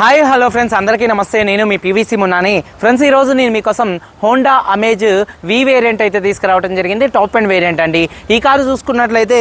Hi hello friends అందరికీ నమస్తే. నేను మీ పీవీసీ మున్నాని ఫ్రెండ్స్ ఈరోజు నేను మీకోసం హోండా అమేజ్ వి వేరియంట్ అయితే తీసుకురావడం జరిగింది. టాప్ అండ్ వేరియంట్ అండి. ఈ కారు చూసుకున్నట్లయితే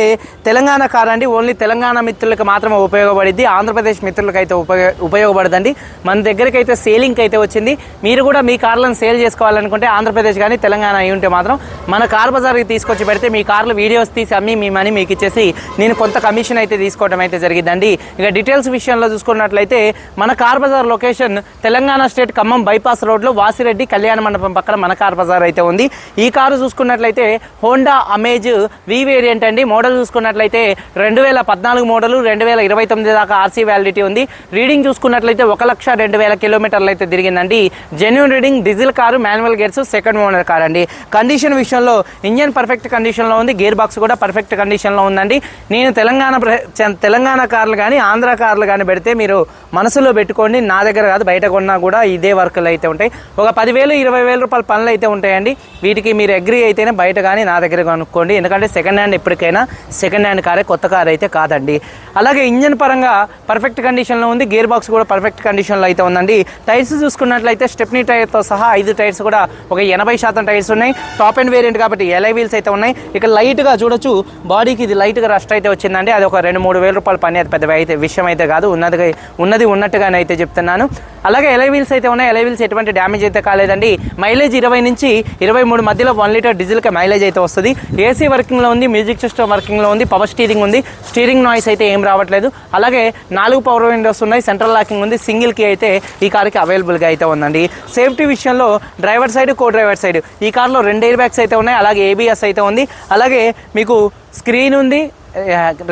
తెలంగాణ కార్ అండి. ఓన్లీ తెలంగాణ మిత్రులకు మాత్రమే ఉపయోగపడింది ఆంధ్రప్రదేశ్ మిత్రులకు అయితే ఉపయోగ ఉపయోగపడదండి. మన దగ్గరికి అయితే సేలింగ్ అయితే వచ్చింది. మీరు కూడా మీ కార్లను సేల్ చేసుకోవాలనుకుంటే ఆంధ్రప్రదేశ్ కానీ తెలంగాణ అయి ఉంటే మాత్రం మన కార్ బజార్కి తీసుకొచ్చి పెడితే మీ కార్లు వీడియోస్ తీసి అమ్మి మీ మనీ మీకు ఇచ్చేసి నేను కొంత కమిషన్ అయితే తీసుకోవడం అయితే జరిగిందండి ఇక డీటెయిల్స్ విషయంలో చూసుకున్నట్లయితే మన car bazaar location Telangana state Khammam bypass రోడ్లో వాసిరెడ్డి కళ్యాణ మండపం పక్కన మన కార్ బజార్ అయితే ఉంది. ఈ కారు చూసుకున్నట్లయితే హోండా అమేజ్ వి వేరియంట్ అండి. మోడల్ చూసుకున్నట్లయితే రెండు వేల పద్నాలుగు మోడల్ రెండు వేల ఇరవై తొమ్మిది దాకా ఆర్సీ వ్యాలిడిటీ ఉంది. రీడింగ్ చూసుకున్నట్లయితే ఒక లక్ష రెండు వేల కిలోమీటర్లు అయితే తిరిగిందండి. Genuine reading diesel car manual gears second owner car అండి. కండిషన్ విషయంలో ఇంజన్ పర్ఫెక్ట్ కండిషన్లో ఉంది. గేర్ బాక్స్ కూడా పర్ఫెక్ట్ కండిషన్లో ఉందండి. నేను తెలంగాణ ప్ర- తెలంగాణ కార్లు కానీ ఆంధ్ర కార్లు కానీ పెడితే మీరు మనసులో పెట్టుకోండి నా దగ్గర కాదు బయట కొన్నా కూడా ఇదే వర్కులు అయితే ఉంటాయి. ఒక పదివేలు ఇరవై వేల రూపాయల పనులు అయితే ఉంటాయండి. వీటికి మీరు అగ్రి అయితేనే బయట కానీ నా దగ్గర కొనుక్కోండి. ఎందుకంటే సెకండ్ హ్యాండ్ ఎప్పటికైనా సెకండ్ హ్యాండ్ కారే కొత్త కార్ అయితే కాదండి. అలాగే ఇంజన్ పరంగా పర్ఫెక్ట్ కండిషన్లో ఉంది. గేర్ బాక్స్ కూడా పర్ఫెక్ట్ కండిషన్లో అయితే ఉందండి. టైర్స్ చూసుకున్నట్లయితే స్టెప్నీ టైర్తో సహా ఐదు టైర్స్ కూడా ఒక ఎనభై శాతం టైర్స్ ఉన్నాయి. టాప్ అండ్ వేరియంట్ కాబట్టి ఎలై వీల్స్ అయితే ఉన్నాయి. ఇక లైట్గా చూడొచ్చు. బాడీకి ఇది లైట్గా రస్ట్ అయితే వచ్చిందండి. అది ఒక రెండు మూడు వేల రూపాయల పని. అది పెద్ద అయితే విషయం అయితే కాదు. ఉన్నది ఉన్నది ఉన్నట్టుగానే అయితే చెప్తున్నాను. అలాగే ఎలై వీల్స్ అయితే ఉన్నాయి. ఎలై వీల్స్ ఎటువంటి డ్యామేజ్ అయితే కాలేదండి. మైలేజ్ ఇరవై నుంచి ఇరవై మూడు మధ్యలో వన్ లీటర్ డీజిల్కి మైలేజ్ అయితే వస్తుంది. ఏసీ వర్కింగ్లో ఉంది మ్యూజిక్ సిస్టమ్ వర్కింగ్లో ఉంది పవర్ స్టీరింగ్ ఉంది. స్టీరింగ్ నాయిస్ అయితే ఏం రావట్లేదు. అలాగే నాలుగు పవర్ విండోస్ ఉన్నాయి సెంట్రల్ లాకింగ్ ఉంది సింగిల్ కీ అయితే ఈ కార్కి అవైలబుల్గా అయితే ఉందండి. సేఫ్టీ విషయంలో driver side co driver side ఈ కార్లో రెండు ఎయిర్ బ్యాగ్స్ అయితే ఉన్నాయి అలాగే ఏబిఎస్ అయితే ఉంది. అలాగే మీకు స్క్రీన్ ఉంది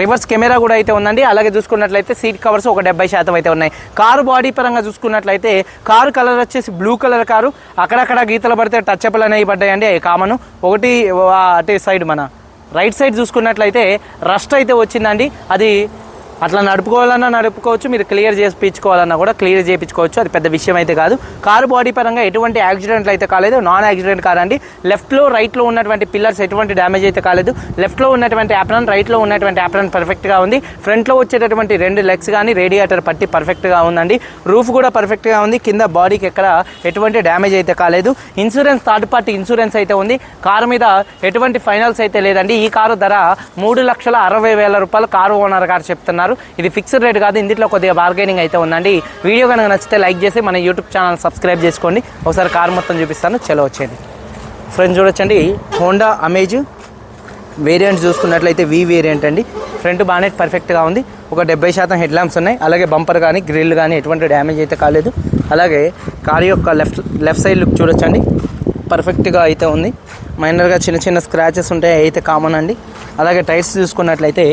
రివర్స్ కెమెరా కూడా అయితే ఉందండి. అలాగే చూసుకున్నట్లయితే సీట్ కవర్స్ ఒక డెబ్బై శాతం అయితే ఉన్నాయి. కారు బాడీ పరంగా చూసుకున్నట్లయితే కారు కలర్ వచ్చేసి బ్లూ కలర్ కారు. అక్కడక్కడ గీతలు పడితే టచ్ అప్లు అనేవి పడ్డాయండి. అవి కామన్. ఒకటి అటు సైడ్ మన రైట్ సైడ్ చూసుకున్నట్లయితే రస్ట్ అయితే వచ్చిందండి. అది అట్లా నడుపుకోవాలన్నా నడుపుకోవచ్చు మీరు క్లియర్ చేయించుకోవాలన్నా కూడా క్లియర్ చేయించుకోవచ్చు. అది పెద్ద విషయం అయితే కాదు. కారు బాడీ పరంగా ఎటువంటి యాక్సిడెంట్లు అయితే కాలేదు. నాన్ యాక్సిడెంట్ కార్ అండి. లెఫ్ట్లో రైట్లో ఉన్నటువంటి పిల్లర్స్ ఎటువంటి డ్యామేజ్ అయితే కాలేదు. లెఫ్ట్లో ఉన్నటువంటి యాప్రన్ రైట్లో ఉన్నటువంటి యాప్రన్ పర్ఫెక్ట్గా ఉంది. ఫ్రంట్లో వచ్చేటటువంటి రెండు లెగ్స్ కానీ రేడియేటర్ పట్టి పర్ఫెక్ట్గా ఉందండి. రూఫ్ కూడా పర్ఫెక్ట్గా ఉంది. కింద బాడీకి ఎక్కడ ఎటువంటి డ్యామేజ్ అయితే కాలేదు. ఇన్సూరెన్స్ థర్డ్ పార్టీ ఇన్సూరెన్స్ అయితే ఉంది. కారు మీద ఎటువంటి ఫైనల్స్ అయితే లేదండి. ఈ కారు ధర మూడు లక్షల అరవై వేల రూపాయలు కారు ఓనర్ గారు చెప్తున్నారు. ఇది ఫిక్స్డ్ రేట్ కాదు ఇందులో కొద్దిగా బార్గెనింగ్ అయితే ఉందండి. వీడియో కనుక నచ్చితే లైక్ చేసి మన యూట్యూబ్ ఛానల్ సబ్స్క్రైబ్ చేసుకోండి. ఒకసారి కారు మొత్తం చూపిస్తాను చలో వచ్చేది. ఫ్రెండ్స్ చూడొచ్చండి. హోండా అమేజ్ వేరియంట్ చూసుకున్నట్లయితే వి వేరియంట్ అండి. ఫ్రంట్ బానెట్ పర్ఫెక్ట్గా ఉంది. ఒక డెబ్బై శాతం హెడ్ ల్యాంప్స్ ఉన్నాయి. అలాగే బంపర్ కానీ గ్రిల్ కానీ ఎటువంటి డ్యామేజ్ అయితే కాలేదు. అలాగే కార్ యొక్క లెఫ్ట్ లెఫ్ట్ సైడ్ లుక్ చూడొచ్చండి. పర్ఫెక్ట్గా అయితే ఉంది. మైనర్గా చిన్న చిన్న స్క్రాచెస్ ఉంటాయి. అయితే కామన్ అండి. అలాగే టైర్స్ చూసుకున్నట్లయితే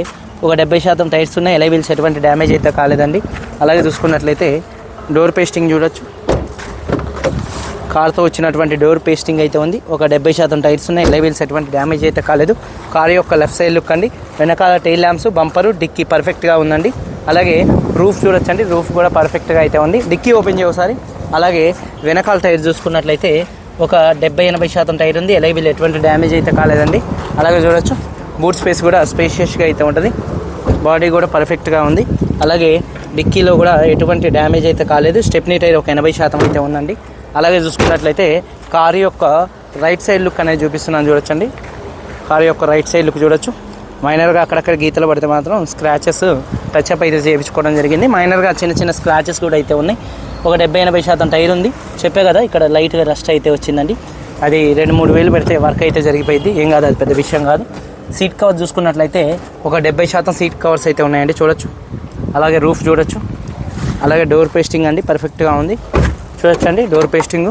ఒక డెబ్బై శాతం టైర్స్ ఉన్నాయి. ఎలా వీల్స్ ఎటువంటి డ్యామేజ్ అయితే కాలేదండి. అలాగే చూసుకున్నట్లయితే డోర్ పేస్టింగ్ చూడొచ్చు. కార్తో వచ్చినటువంటి డోర్ పేస్టింగ్ అయితే ఉంది. ఒక డెబ్బై శాతం టైర్స్ ఉన్నాయి. లెవెల్స్ ఎటువంటి డ్యామేజ్ అయితే కాలేదు. కార్ యొక్క లెఫ్ట్ సైడ్ లుక్ అండి. వెనకాల టైల్ ల్యాంప్స్ బంపరు డిక్కీ పర్ఫెక్ట్గా ఉందండి. అలాగే రూఫ్ చూడొచ్చండి. రూఫ్ కూడా పర్ఫెక్ట్గా అయితే ఉంది. డిక్కీ ఓపెన్ చేయసారి అలాగే వెనకాల టైర్ చూసుకున్నట్లయితే ఒక డెబ్బై ఎనభై శాతం టైర్ ఉంది. ఎలైబిల్ ఎటువంటి డ్యామేజ్ అయితే కాలేదండి. అలాగే చూడొచ్చు. బూట్ స్పేస్ కూడా స్పేషియస్గా అయితే ఉంటుంది. బాడీ కూడా పర్ఫెక్ట్గా ఉంది. అలాగే డిక్కీలో కూడా ఎటువంటి డ్యామేజ్ అయితే కాలేదు. స్టెప్నీ టైర్ ఒక ఎనభై శాతం అయితే ఉందండి. అలాగే చూసుకున్నట్లయితే కారు యొక్క రైట్ సైడ్ లుక్ అనేది చూపిస్తున్నాను చూడొచ్చండి. కారు యొక్క రైట్ సైడ్ లుక్ చూడొచ్చు. మైనర్గా అక్కడక్కడ గీతలు పడితే మాత్రం స్క్రాచెస్ టచ్అప్ అయితే చేయించుకోవడం జరిగింది. మైనర్గా చిన్న చిన్న స్క్రాచెస్ కూడా అయితే ఉన్నాయి. ఒక డెబ్బై ఎనభై శాతం టైర్ ఉంది. చెప్పే కదా ఇక్కడ లైట్గా రస్ట్ అయితే వచ్చిందండి. అది రెండు మూడు వేలు పెడితే వర్క్ అయితే జరిగిపోయింది. ఏం కాదు అది పెద్ద విషయం కాదు. సీట్ కవర్ చూసుకున్నట్లయితే ఒక డెబ్బై శాతం సీట్ కవర్స్ అయితే ఉన్నాయండి చూడొచ్చు. అలాగే రూఫ్ చూడొచ్చు. అలాగే డోర్ పేస్టింగ్ అండి పర్ఫెక్ట్గా ఉంది. చూడొచ్చండి డోర్ పేస్టింగ్.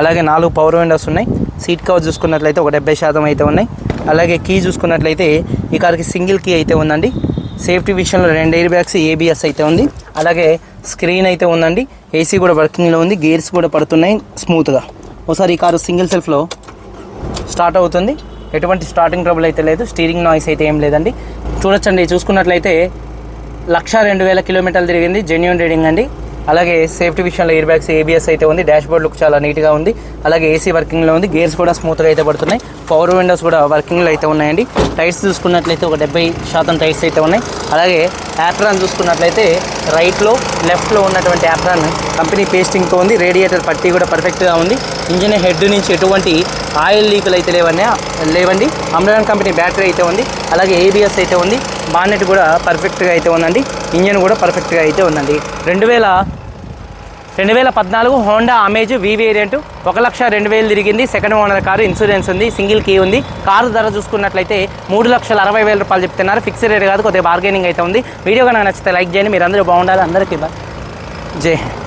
అలాగే నాలుగు పవర్ విండోస్ ఉన్నాయి. సీట్ కవర్ చూసుకున్నట్లయితే ఒక డెబ్బై శాతం అయితే ఉన్నాయి. అలాగే కీ చూసుకున్నట్లయితే ఈ కార్కి సింగిల్ కీ అయితే ఉందండి. సేఫ్టీ విషయంలో రెండు ఎయిర్ బ్యాగ్స్ ఏబిఎస్ అయితే ఉంది. అలాగే స్క్రీన్ అయితే ఉందండి. ఏసీ కూడా వర్కింగ్లో ఉంది. గేర్స్ కూడా పడుతున్నాయి స్మూత్గా. ఒకసారి ఈ కారు సింగిల్ సెల్ఫ్లో స్టార్ట్ అవుతుంది. ఎటువంటి స్టార్టింగ్ ట్రబుల్ అయితే లేదు స్టీరింగ్ నాయిస్ అయితే ఏం లేదండి. చూడొచ్చండి చూసుకున్నట్లయితే లక్ష రెండు వేల కిలోమీటర్లు తిరిగింది జెన్యున్ రీడింగ్ అండి. అలాగే సేఫ్టీ విషయంలో ఎయిర్ బ్యాగ్స్ ఏబిఎస్ అయితే ఉంది. డాష్ బోర్డ్ లుక్ చాలా నీట్గా ఉంది. అలాగే ఏసీ వర్కింగ్లో ఉంది. గేర్స్ కూడా స్మూత్గా అయితే పడుతున్నాయి. పవర్ విండోస్ కూడా వర్కింగ్లో అయితే ఉన్నాయండి. టైర్స్ చూసుకున్నట్లయితే ఒక డెబ్బై శాతం టైర్స్ అయితే ఉన్నాయి. అలాగే యాప్రాన్ చూసుకున్నట్లయితే రైట్లో లెఫ్ట్లో ఉన్నటువంటి యాప్రాన్ కంపెనీ పేస్టింగ్తో ఉంది. రేడియేటర్ పట్టీ కూడా పర్ఫెక్ట్గా ఉంది. ఇంజిన్ హెడ్ నుంచి ఎటువంటి ఆయిల్ లీకులు అయితే లేవని లేవండి. అమ్రాన్ కంపెనీ బ్యాటరీ అయితే ఉంది. అలాగే ఏబిఎస్ అయితే ఉంది. బానెట్ కూడా పర్ఫెక్ట్గా అయితే ఉందండి. ఇంజన్ కూడా పర్ఫెక్ట్గా అయితే ఉందండి. రెండు వేల రెండు వేల పద్నాలుగు హోండా అమేజ్ వి వేరియంట్ ఒక లక్ష రెండు వేలు తిరిగింది. సెకండ్ ఓనర్ కారు ఇన్సూరెన్స్ ఉంది సింగిల్ కీ ఉంది. కారు ధర చూసుకున్నట్లయితే మూడు లక్షల అరవై వేల రూపాయలు చెప్తున్నారు. ఫిక్స్డ్ రేట్ కాదు కొద్దిగా బార్గెనింగ్ అయితే ఉంది. వీడియో కనుక నచ్చితే లైక్ చేయండి. మీరు అందరూ బాగుండాలి. అందరికీ జై హింద్.